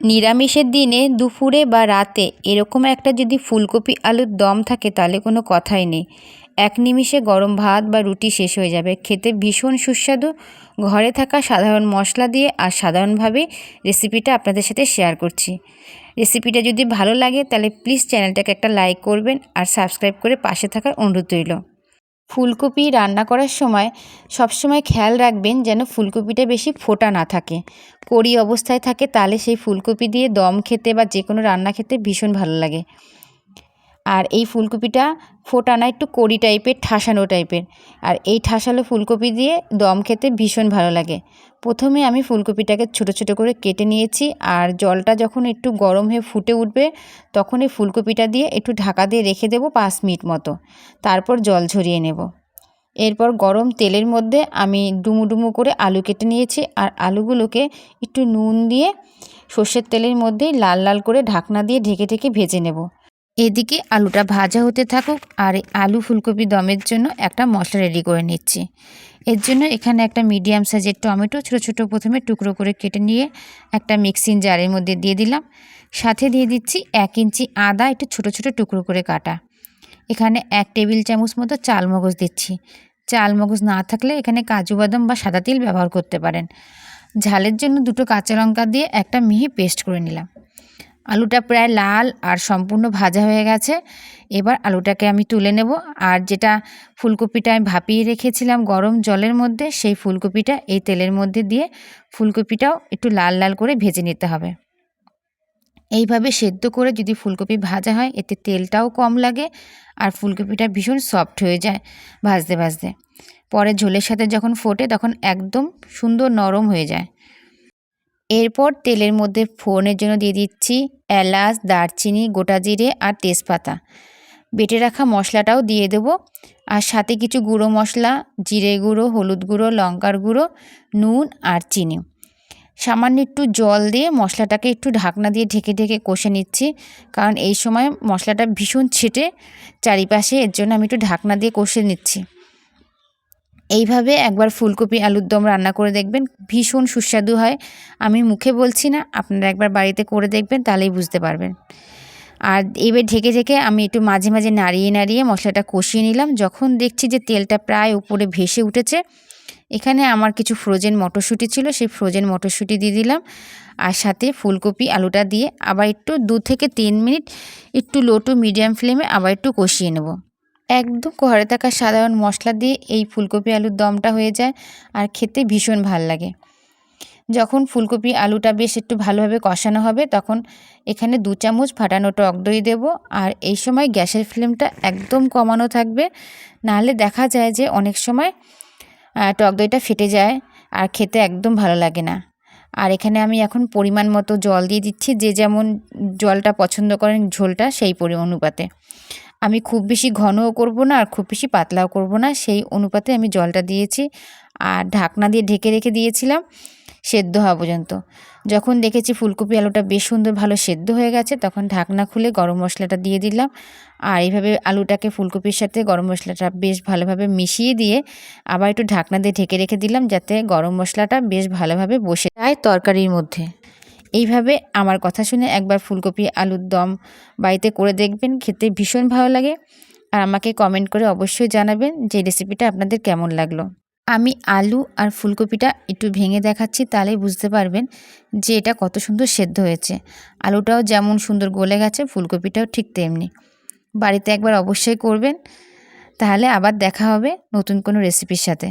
নিরামিষের দিনে দুপুরে বা রাতে এরকম একটা যদি ফুলকপি আলুর দম থাকে তাহলে কোনো কথাই নেই। এক নিমিষে গরম ভাত বা রুটি শেষ হয়ে যাবে। খেতে ভীষণ সুস্বাদু। ঘরে থাকা সাধারণ মশলা দিয়ে আর সাধারণভাবে রেসিপিটা আপনাদের সাথে শেয়ার করছি। রেসিপিটা যদি ভালো লাগে তাহলে প্লিজ চ্যানেলটাকে একটা লাইক করবেন আর সাবস্ক্রাইব করে পাশে থাকার অনুরোধ রইল। ফুলকপি রান্না করার সময় সবসময় খেয়াল রাখবেন যেন ফুলকপিটা বেশি ফোটা না থাকে। কড়ি অবস্থায় থাকে তাহলে সেই ফুলকপি দিয়ে দম খেতে বা যে কোনো রান্না খেতে ভীষণ ভালো লাগে। আর এই ফুলকপিটা ফোটা না একটু কড়ি টাইপের, ঠাসানো টাইপের। আর এই ঠাসালো ফুলকপি দিয়ে দম খেতে ভীষণ ভালো লাগে। প্রথমে আমি ফুলকপিটাকে ছোট ছোট করে কেটে নিয়েছি আর জলটা যখন একটু গরম হয়ে ফুটে উঠবে, তখন এই ফুলকপিটা দিয়ে একটু ঢাকা দিয়ে রেখে দেবো পাঁচ মিনিট মতো। তারপর জল ঝরিয়ে নেব। এরপর গরম তেলের মধ্যে আমি ডুমু ডুমু করে আলু কেটে নিয়েছি আর আলুগুলোকে একটু নুন দিয়ে সর্ষের তেলের মধ্যেই লাল লাল করে ঢাকনা দিয়ে ঢেকে ঢেকে ভেজে নেব। এদিকে আলুটা ভাজা হতে থাকুক আর আলু ফুলকপি দমের জন্য একটা মশলা রেডি করে নিচ্ছি। এর জন্য এখানে একটা মিডিয়াম সাইজের টমেটো ছোটো ছোটো প্রথমে টুকরো করে কেটে নিয়ে একটা মিক্সিং জারের মধ্যে দিয়ে দিলাম। সাথে দিয়ে দিচ্ছি এক ইঞ্চি আদা একটু ছোটো ছোটো টুকরো করে কাটা। এখানে এক টেবিল চামচ মতো চাল মগজ দিচ্ছি। চাল মগজ না থাকলে এখানে কাজু বাদাম বা সাদা তিল ব্যবহার করতে পারেন। ঝালের জন্য দুটো কাঁচা লঙ্কা দিয়ে একটা মিহি পেস্ট করে নিলাম। আলুটা প্রায় লাল আর সম্পূর্ণ ভাজা হয়ে গেছে। এবার আলুটাকে আমি তুলে নেব। আর যেটা ফুলকপিটা আমি ভাপিয়ে রেখেছিলাম গরম জলের মধ্যে, সেই ফুলকপিটা এই তেলের মধ্যে দিয়ে ফুলকপিটাও একটু লাল লাল করে ভেজে নিতে হবে। এইভাবে সেদ্ধ করে যদি ফুলকপি ভাজা হয়, এতে তেলটাও কম লাগে আর ফুলকপিটা ভীষণ সফট হয়ে যায় ভাজতে ভাজতে। পরে ঝোলের সাথে যখন ফোটে, তখন একদম সুন্দর নরম হয়ে যায়। এরপর তেলের মধ্যে ফোড়নের জন্য দিয়ে দিচ্ছি এলাচ, দারচিনি, গোটা জিরে আর তেজপাতা। বেটে রাখা মশলাটাও দিয়ে দেবো। আর সাথে কিছু গুঁড়ো মশলা, জিরে গুঁড়ো, হলুদ গুঁড়ো, লঙ্কার গুঁড়ো, নুন আর চিনি। সামান্য একটু জল দিয়ে মশলাটাকে একটু ঢাকনা দিয়ে ঢেকে ঢেকে কষে নিচ্ছি, কারণ এই সময় মশলাটা ভীষণ ছেটে। চারিপাশে এর জন্য আমি একটু ঢাকনা দিয়ে কষে নিচ্ছি। এইভাবে একবার ফুলকপি আলুর দম রান্না করে দেখবেন, ভীষণ সুস্বাদু হয়। আমি মুখে বলছি না, আপনারা একবার বাড়িতে করে দেখবেন, তাহলেই বুঝতে পারবেন। আর এবার ঢেকে ঢেকে আমি একটু মাঝে মাঝে নাড়িয়ে নাড়িয়ে মশলাটা কষিয়ে নিলাম। যখন দেখছি যে তেলটা প্রায় উপরে ভেসে উঠেছে, এখানে আমার কিছু ফ্রোজেন মটরশুঁটি ছিল, সেই ফ্রোজেন মটরশুঁটি দিয়ে দিলাম। আর সাথে ফুলকপি আলুটা দিয়ে আবার একটু দু থেকে তিন মিনিট একটু লো টু মিডিয়াম ফ্লেমে আবার একটু কষিয়ে নেব। একদম ঘরে থাকা সাধারণ মশলা দিয়ে এই ফুলকপি আলুর দমটা হয়ে যায় আর খেতে ভীষণ ভালো লাগে। যখন ফুলকপি আলুটা বেশ একটু ভালোভাবে কষানো হবে, তখন এখানে দু চামচ ফাটানো টক দই দেবো আর এই সময় গ্যাসের ফ্লেমটা একদম কমানো থাকবে। নাহলে দেখা যায় যে অনেক সময় টক দইটা ফেটে যায় আর খেতে একদম ভালো লাগে না। আর এখানে আমি এখন পরিমাণ মতো জল দিয়ে দিচ্ছি, যে যেমন জলটা পছন্দ করেন ঝোলটা সেই পরি, অনুপাতে। আমি খুব বেশি ঘনও করব না আর খুব বেশি পাতলাও করব না। সেই অনুপাতে আমি জলটা দিয়েছি আর ঢাকনা দিয়ে ঢেকে রেখে দিয়েছিলাম সেদ্ধ হওয়া পর্যন্ত। যখন দেখেছি ফুলকপি আলুটা বেশ সুন্দর ভালো সেদ্ধ হয়ে গেছে, তখন ঢাকনা খুলে গরম মশলাটা দিয়ে দিলাম। আর এইভাবে আলুটাকে ফুলকপির সাথে গরম মশলাটা বেশ ভালোভাবে মিশিয়ে দিয়ে আবার একটু ঢাকনা দিয়ে ঢেকে রেখে দিলাম যাতে গরম মশলাটা বেশ ভালোভাবে বসে যায় তরকারির মধ্যে। এইভাবে আমার কথা শুনে একবার ফুলকপি, আলুর দম বাড়িতে করে দেখবেন, খেতে ভীষণ ভালো লাগে। আর আমাকে কমেন্ট করে অবশ্যই জানাবেন যে রেসিপিটা আপনাদের কেমন লাগল। আমি আলু আর ফুলকপিটা একটু ভেঙে দেখাচ্ছি তাহলেই বুঝতে পারবেন যে এটা কত সুন্দর সেদ্ধ হয়েছে। আলুটাও যেমন সুন্দর গলে গেছে, ফুলকপিটাও ঠিক তেমনি। বাড়িতে একবার অবশ্যই করবেন। তাহলে আবার দেখা হবে নতুন কোনো রেসিপির সাথে।